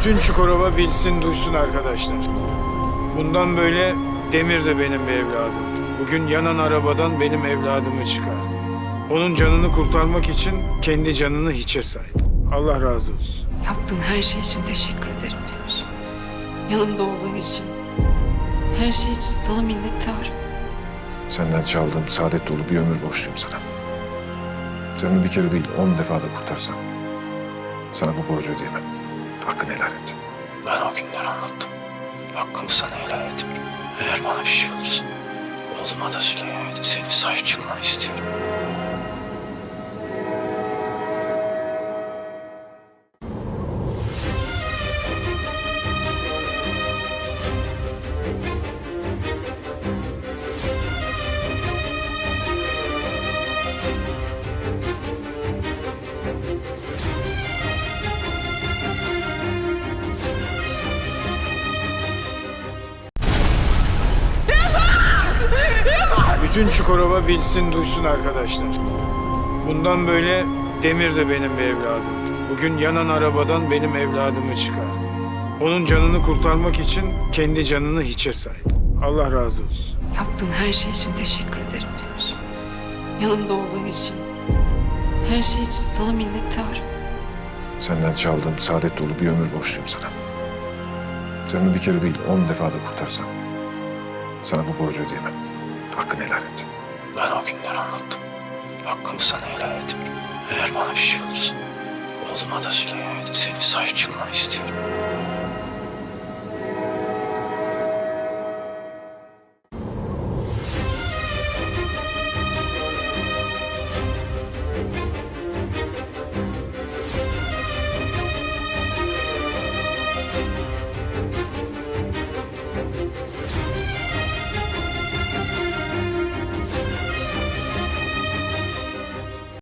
Bütün Çukurova bilsin duysun arkadaşlar. Bundan böyle Demir de benim bir evladım. Bugün yanan arabadan benim evladımı çıkardı. Onun canını kurtarmak için kendi canını hiçe saydı. Allah razı olsun. Yaptığın her şey için teşekkür ederim Demir. Yanımda olduğun için. Her şey için sana minnettarım. Senden çaldığım saadet dolu bir ömür borçluyum sana. Canını bir kere değil on defa da kurtarsam. Sana bu borcu ödeyemem. Hakkını helal et. Ben o günleri anlattım. Hakkımı sana helal etmiyorum. Eğer bana bir şey olursa oğluma da Süleyman'a da sahip çıkmanı istiyorum. Bütün Çukurova bilsin duysun arkadaşlar. Bundan böyle Demir de benim bir evladım. Bugün yanan arabadan benim evladımı çıkardı. Onun canını kurtarmak için kendi canını hiçe saydı. Allah razı olsun. Yaptığın her şey için teşekkür ederim Demir. Yanımda olduğun için. Her şey için sana minnettarım. Senden çaldığım saadet dolu bir ömür borçluyum sana. Canını bir kere değil on defa da kurtarsam. Sana bu borcu ödeyemem. Hakkını helal et. Ben o günleri anlattım. Hakkımı sana helal etmiyorum. Eğer bana bir şey olursa oğluma da Süleyman'a da seni sahip çıkmanı istiyorum.